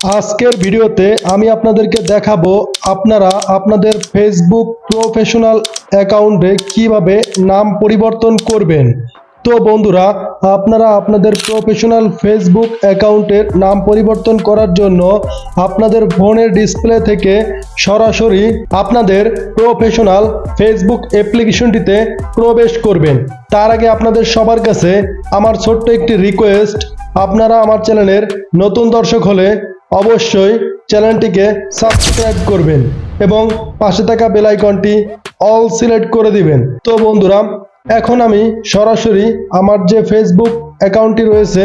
আজকের ভিডিওতে আমি আপনাদেরকে দেখাবো আপনারা আপনাদের ফেসবুক প্রফেশনাল অ্যাকাউন্টে কীভাবে নাম পরিবর্তন করবেন। তো বন্ধুরা, আপনারা আপনাদের প্রফেশনাল ফেসবুক অ্যাকাউন্টের নাম পরিবর্তন করার জন্য আপনাদের ফোনের ডিসপ্লে থেকে সরাসরি আপনাদের প্রফেশনাল ফেসবুক অ্যাপ্লিকেশনটিতে প্রবেশ করবেন। তার আগে আপনাদের সবার কাছে আমার ছোট্ট একটি রিকোয়েস্ট আপনারা আমার চ্যানেলের নতুন দর্শক হলে অবশ্যই চ্যানেলটিকে সাবস্ক্রাইব করবেন এবং পাশে থাকা বেল আইকনটি অল সিলেক্ট করে দিবেন। তো বন্ধুরা, এখন আমি সরাসরি আমার যে ফেসবুক অ্যাকাউন্টটি রয়েছে,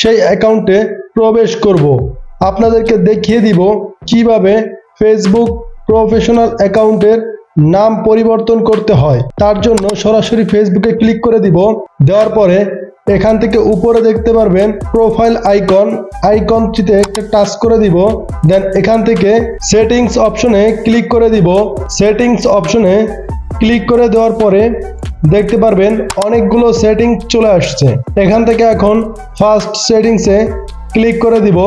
সেই অ্যাকাউন্টে প্রবেশ করব। আপনাদেরকে দেখিয়ে দিব কীভাবে ফেসবুক প্রফেশনাল অ্যাকাউন্টের নাম পরিবর্তন করতে হয়। তার জন্য সরাসরি ফেসবুকে ক্লিক করে দিব। দেওয়ার পরে এখান থেকে উপরে দেখতে পারবেন প্রোফাইল আইকন আইকনটিতে একটা টাচ করে দিব। দেন এখান থেকে সেটিংস অপশনে ক্লিক করে দিব। সেটিংস অপশনে ক্লিক করে দেওয়ার পরে দেখতে পারবেন অনেকগুলো সেটিং চলে আসছে। এখান থেকে এখন ফার্স্ট সেটিংসে ক্লিক করে দিব।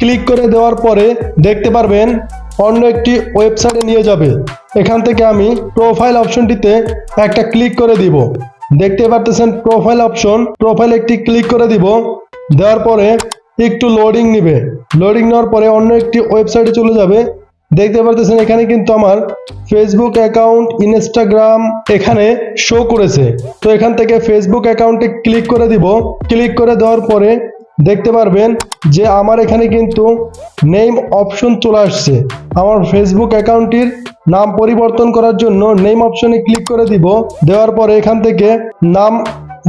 ক্লিক করে দেওয়ার পরে দেখতে পারবেন অন্য একটি ওয়েবসাইটে নিয়ে যাবে। এখান থেকে আমি প্রোফাইল অপশনটিতে একটা ক্লিক করে দিব। দেখতে পারতেছেন প্রোফাইল অপশন প্রোফাইল একটি ক্লিক করে দিব, দেওয়ার পরে একটু লোডিং নিবে। লোডিং নেওয়ার পরে অন্য একটি ওয়েবসাইটে চলে যাবে। দেখতে পারতেছেন এখানে কিন্তু আমার ফেসবুক অ্যাকাউন্ট ইনস্টাগ্রাম এখানে শো করেছে। তো এখান থেকে ফেসবুক অ্যাকাউন্টে ক্লিক করে দিব। ক্লিক করে দেওয়ার পরে দেখতে পারবেন যে আমার এখানে কিন্তু নেম অপশন চলে আসছে। আমার ফেসবুক অ্যাকাউন্টটির নাম পরিবর্তন করার জন্য নেম অপশনে ক্লিক করে দিব। দেওয়ার পরে এখান থেকে নাম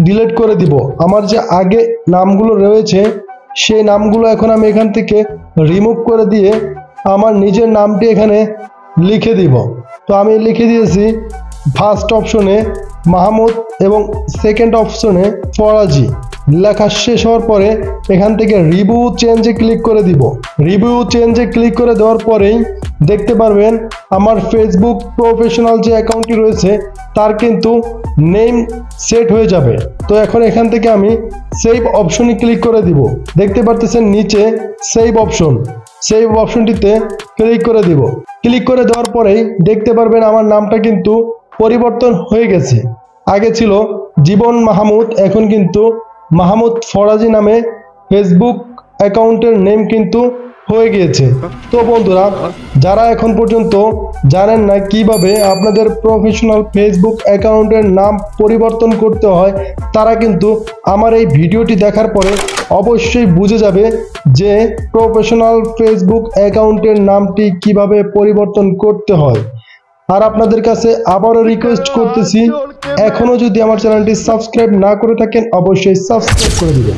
ডিলিট করে দিব। আমার যে আগে নামগুলো রয়েছে, সেই নামগুলো এখন আমি এখান থেকে রিমুভ করে দিয়ে আমার নিজের নামটি এখানে লিখে দিব। তো আমি লিখে দিয়েছি ফার্স্ট অপশনে মাহমুদ এবং সেকেন্ড অপশনে ফরাজি। লেখা শেষ হওয়ার পরে এখান থেকে রিভিউ চেঞ্জে ক্লিক করে দিব। রিভিউ চেঞ্জে ক্লিক করে দেওয়ার পরেই দেখতে পারবেন আমার ফেসবুক প্রফেশনাল যে অ্যাকাউন্টটি রয়েছে, তার কিন্তু নেম সেট হয়ে যাবে। তো এখন এখান থেকে আমি সেভ অপশনে ক্লিক করে দিব। দেখতে পারতেছেন নিচে সেভ অপশন সেভ অপশনটিতে ক্লিক করে দিব। ক্লিক করে দেওয়ার পরেই দেখতে পারবেন আমার নামটা কিন্তু পরিবর্তন হয়ে গেছে। আগে ছিল জীবন মাহমুদ, এখন কিন্তু মাহমুদ ফরাজি নামে ফেসবুক অ্যাকাউন্টের নেম কিন্তু হয়ে গিয়েছে। তো বন্ধুরা, যারা এখন পর্যন্ত জানেন না কীভাবে আপনাদের প্রফেশনাল ফেসবুক অ্যাকাউন্টের নাম পরিবর্তন করতে হয়, তারা কিন্তু আমার এই ভিডিওটি দেখার পরে অবশ্যই বুঝে যাবে যে প্রফেশনাল ফেসবুক অ্যাকাউন্টের নামটি কীভাবে পরিবর্তন করতে হয়। আর আপনাদের কাছে আবারও রিকোয়েস্ট করতেছি এখনও যদি আমার চ্যানেলটি সাবস্ক্রাইব না করে থাকেন অবশ্যই সাবস্ক্রাইব করে দিবেন।